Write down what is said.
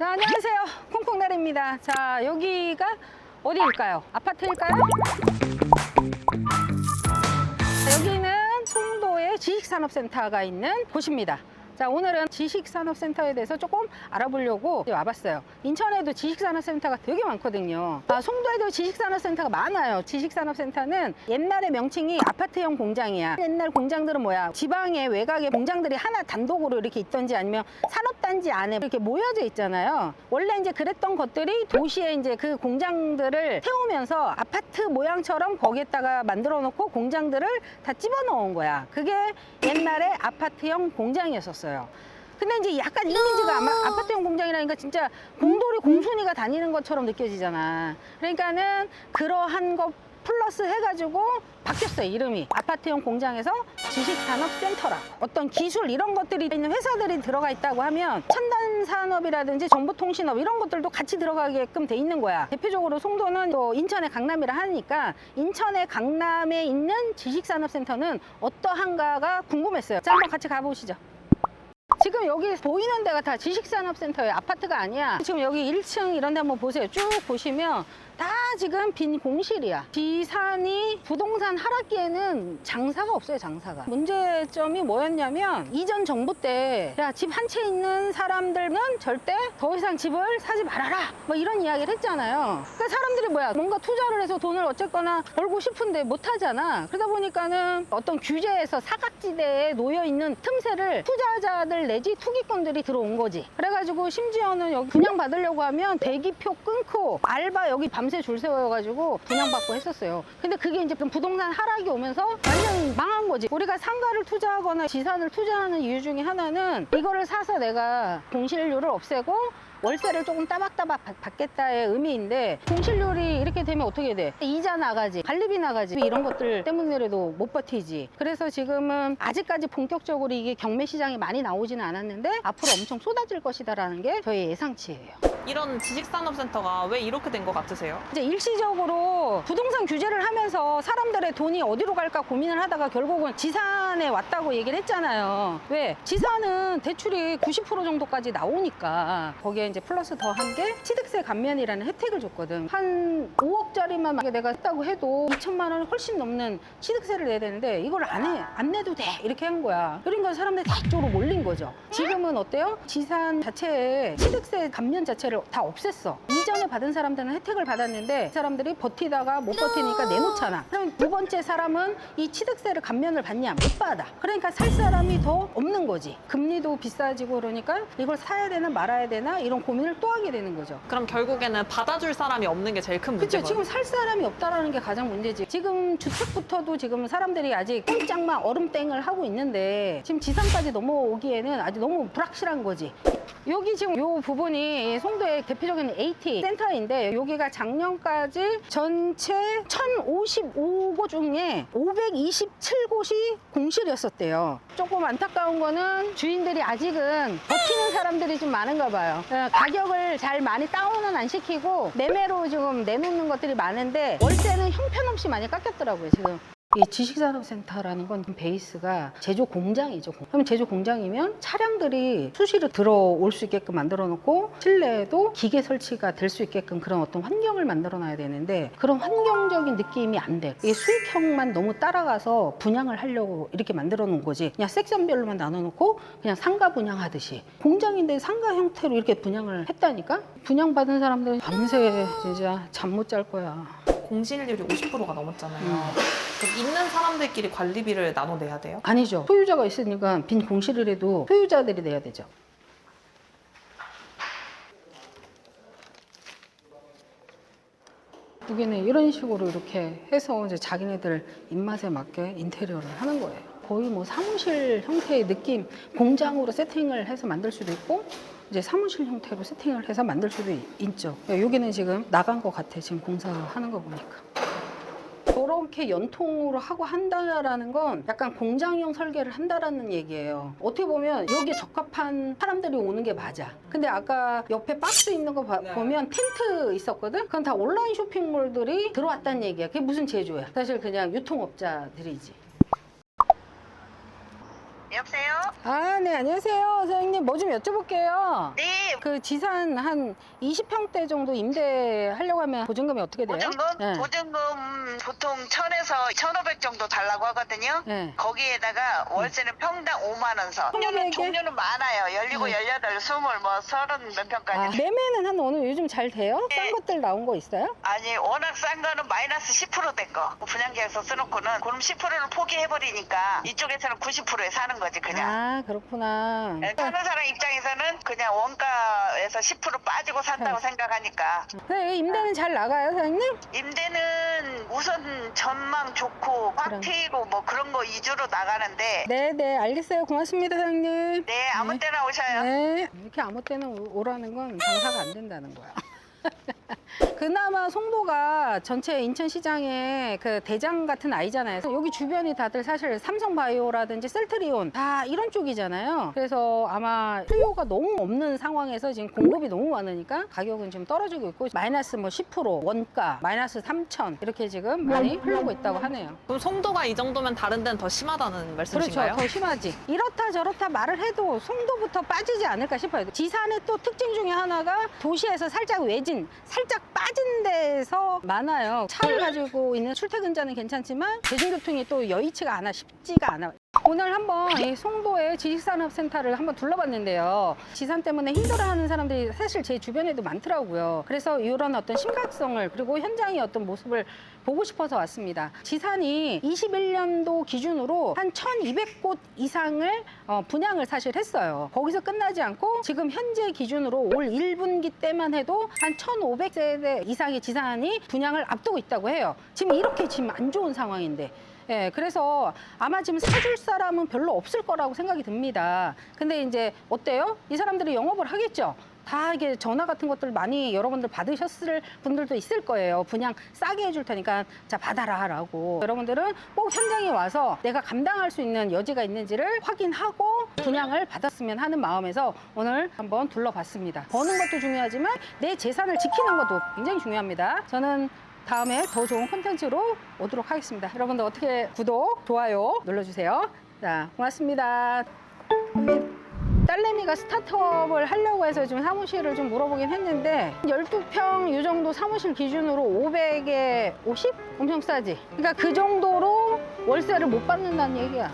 네, 안녕하세요. 콩콩나리입니다. 자, 여기가 어디일까요? 아파트일까요? 자, 여기는 송도의 지식산업센터가 있는 곳입니다. 자, 오늘은 지식산업센터에 대해서 조금 알아보려고 와봤어요. 인천에도 지식산업센터가 되게 많거든요. 아, 송도에도 지식산업센터가 많아요. 지식산업센터는 옛날의 명칭이 아파트형 공장이야. 옛날 공장들은 뭐야? 지방에 외곽에 공장들이 하나 단독으로 이렇게 있던지 아니면 산업단지 안에 이렇게 모여져 있잖아요. 원래 이제 그랬던 것들이 도시에 이제 그 공장들을 태우면서 아파트 모양처럼 거기에다가 만들어 놓고 공장들을 다 집어넣은 거야. 그게 옛날에 아파트형 공장이었었어요. 근데 이제 약간 이미지가 아마 아파트형 공장이라니까 진짜 공돌이 공순이가 다니는 것처럼 느껴지잖아. 그러니까는 그러한 거 플러스 해가지고 바뀌었어요 이름이. 아파트형 공장에서 지식산업센터라. 어떤 기술 이런 것들이 있는 회사들이 들어가 있다고 하면 첨단 산업이라든지 정보통신업 이런 것들도 같이 들어가게끔 돼 있는 거야. 대표적으로 송도는 또 인천의 강남이라 하니까 인천의 강남에 있는 지식산업센터는 어떠한가가 궁금했어요. 자 한번 같이 가보시죠 지금 여기 보이는 데가 다 지식산업센터예요. 아파트가 아니야. 지금 여기 1층 이런 데 한번 보세요. 쭉 보시면 다 지금 빈 공실이야. 지산이 부동산 하락기에는 장사가 없어요, 장사가. 문제점이 뭐였냐면 이전 정부 때 야, 집 한 채 있는 사람들은 절대 더 이상 집을 사지 말아라. 뭐 이런 이야기를 했잖아요. 그러니까 사람들이 뭐야? 뭔가 투자를 해서 돈을 어쨌거나 벌고 싶은데 못 하잖아. 그러다 보니까는 어떤 규제에서 사각지대에 놓여 있는 틈새를 투자자들 내지 투기꾼들이 들어온 거지. 그래가지고 심지어는 여기 분양 받으려고 하면 대기표 끊고 알바 여기 밤새 줄 세워가지고 분양받고 했었어요. 근데 그게 이제 좀 부동산 하락이 오면서 완전 망한 거지. 우리가 상가를 투자하거나 지산을 투자하는 이유 중에 하나는 이거를 사서 내가 공실료를 없애고 월세를 조금 따박따박 받- 받겠다의 의미인데 공실률이 이렇게 되면 어떻게 돼? 이자 나가지, 관리비 나가지 이런 것들 때문에라도 못 버티지. 그래서 지금은 아직까지 본격적으로 이게 경매 시장이 많이 나오지는 않았는데 앞으로 엄청 쏟아질 것이다라는 게 저의 예상치예요. 이런 지식산업센터가 왜 이렇게 된 것 같으세요? 이제 일시적으로 부동산 규제를 하면서 사람들의 돈이 어디로 갈까 고민을 하다가 결국 은 지산에 왔다고 얘기를 했잖아요. 왜? 지산은 대출이 90% 정도까지 나오니까 거기에 이제 플러스 더한 게 취득세 감면이라는 혜택을 줬거든. 한 5억짜리만 만약에 내가 했다고 해도 2천만 원 훨씬 넘는 취득세를 내야 되는데 이걸 안 해. 안 내도 돼. 이렇게 한 거야. 그러니까 사람들이 다 이쪽으로 몰린 거죠. 지금은 어때요? 지산 자체에 취득세 감면 자체를 다 없앴어. 이전에 받은 사람들은 혜택을 받았는데 그 사람들이 버티다가 못 버티니까 내놓잖아. 그럼 두 번째 사람은 이 취득세를 감면을 받냐? 못 받아. 그러니까 살 사람이 더 없는 거지. 금리도 비싸지고 그러니까 이걸 사야 되나 말아야 되나 이런 고민을 또 하게 되는 거죠. 그럼 결국에는 받아줄 사람이 없는 게 제일 큰 그렇죠. 문제거든요. 지금 살 사람이 없다라는 게 가장 문제지. 지금 주택부터도 지금 사람들이 아직 꼼짝마 얼음땡을 하고 있는데 지금 지상까지 넘어오기에는 아직 너무 불확실한 거지. 여기 지금 요 부분이 송도의 대표적인 AT 센터인데 여기가 작년까지 전체 1055곳 중에 527곳이 공 실이었었대요. 조금 안타까운 거는 주인들이 아직은 버티는 사람들이 좀 많은가 봐요. 어, 가격을 잘 많이 다운은 안 시키고 매매로 지금 내놓는 것들이 많은데 월세는 형편없이 많이 깎였더라고요, 지금. 이 지식산업센터라는 건 베이스가 제조 공장이죠. 그럼 제조 공장이면 차량들이 수시로 들어올 수 있게끔 만들어 놓고 실내에도 기계 설치가 될 수 있게끔 그런 어떤 환경을 만들어 놔야 되는데 그런 환경적인 느낌이 안 돼. 이 수익형만 너무 따라가서 분양을 하려고 이렇게 만들어 놓은 거지. 그냥 섹션별로만 나눠 놓고 그냥 상가 분양하듯이 공장인데 상가 형태로 이렇게 분양을 했다니까? 분양받은 사람들은 밤새 진짜 잠 못 잘 거야. 공실률이 50%가 넘었잖아요. 음. 그럼 있는 사람들끼리 관리비를 나눠내야 돼요? 아니죠. 소유자가 있으니까 빈 공실이라도 소유자들이 내야 되죠. 여기는 이런 식으로 이렇게 해서 이제 자기네들 입맛에 맞게 인테리어를 하는 거예요. 거의 뭐 사무실 형태의 느낌, 공장으로 세팅을 해서 만들 수도 있고, 이제 사무실 형태로 세팅을 해서 만들 수도 있- 있죠. 여기는 지금 나간 것 같아, 지금 공사하는 거 보니까. 저렇게 연통으로 하고 한다라는 건 약간 공장형 설계를 한다라는 얘기예요. 어떻게 보면 여기에 적합한 사람들이 오는 게 맞아. 근데 아까 옆에 박스 있는 거 봐- 네. 보면 텐트 있었거든? 그건 다 온라인 쇼핑몰들이 들어왔다는 얘기야. 그게 무슨 제조야? 사실 그냥 유통업자들이지. 여보세요? 아, 네, 안녕하세요. 사장님, 뭐 좀 여쭤볼게요. 네. 그 지산 한 20평대 정도 임대하려고 하면 보증금이 어떻게 돼요? 보증금? 네. 보증금 보통 1000에서 1500 정도 달라고 하거든요. 네. 거기에다가 월세는 평당 5만 원 선. 종류는, 평범하게? 종류는 많아요. 열리고 네. 열여덟, 스물, 뭐 서른 몇 아, 평까지. 매매는 한 오늘 요즘 잘 돼요? 싼 네. 것들 나온 거 있어요? 아니 워낙 싼 거는 마이너스 10%된 거. 분양계에서 쓰놓고는 그럼 10%를 포기해버리니까 이쪽에서는 90%에 사는 거지 그냥. 아, 그렇구나. 네, 사는 사람 입장에서는 그냥 원가에서 10% 빠지고 산다고 네. 생각하니까 네, 임대는 잘 나가요, 사장님? 임대는 우선 전망 좋고 확 그럼. 트이고 뭐 그런 거 위주로 나가는데 네, 네, 알겠어요. 고맙습니다, 사장님. 네 아무 때나 오셔요. 네. 이렇게 아무 때나 오- 오라는 건 장사가 안 된다는 거야. 그나마 송도가 전체 인천시장의 그 대장 같은 아이잖아요. 여기 주변이 다들 사실 삼성바이오라든지 셀트리온 다 이런 쪽이잖아요. 그래서 아마 수요가 너무 없는 상황에서 지금 공급이 너무 많으니까 가격은 좀 떨어지고 있고 마이너스 뭐 10% 원가 마이너스 3천 이렇게 지금 많이 흐르고 있다고 하네요. 그럼 송도가 이 정도면 다른 데는 더 심하다는 말씀이신가요? 그렇죠. 더 심하지. 이렇다 저렇다 말을 해도 송도부터 빠지지 않을까 싶어요. 지산의 또 특징 중에 하나가 도시에서 살짝 외진, 살짝 빠진 데서 많아요. 차를 가지고 있는 출퇴근자는 괜찮지만 대중교통이 또 여의치가 않아 쉽지가 않아. 오늘 한번 이 송도의 지식산업센터를 한번 둘러봤는데요. 지산 때문에 힘들어하는 사람들이 사실 제 주변에도 많더라고요. 그래서 이런 어떤 심각성을 그리고 현장의 어떤 모습을 보고 싶어서 왔습니다. 지산이 21년도 기준으로 한 1,200곳 이상을 어, 분양을 사실 했어요. 거기서 끝나지 않고 지금 현재 기준으로 올 1분기 때만 해도 한 1,500세대 이상의 지산이 분양을 앞두고 있다고 해요. 지금 이렇게 지금 안 좋은 상황인데. 예, 그래서 아마 지금 사줄 사람은 별로 없을 거라고 생각이 듭니다. 근데 이제 어때요? 이 사람들이 영업을 하겠죠? 다 이게 전화 같은 것들 많이 여러분들 받으셨을 분들도 있을 거예요. 분양 싸게 해줄 테니까 자 받아라라고. 여러분들은 꼭 현장에 와서 내가 감당할 수 있는 여지가 있는지를 확인하고 분양을 받았으면 하는 마음에서 오늘 한번 둘러봤습니다. 버는 것도 중요하지만 내 재산을 지키는 것도 굉장히 중요합니다. 저는 다음에 더 좋은 콘텐츠로 오도록 하겠습니다. 여러분들 어떻게 구독, 좋아요 눌러주세요. 자, 고맙습니다. 딸내미가 스타트업을 하려고 해서 지금 사무실을 좀 물어보긴 했는데 12평 이 정도 사무실 기준으로 500에 50? 엄청 싸지? 그러니까 그 정도로 월세를 못 받는다는 얘기야.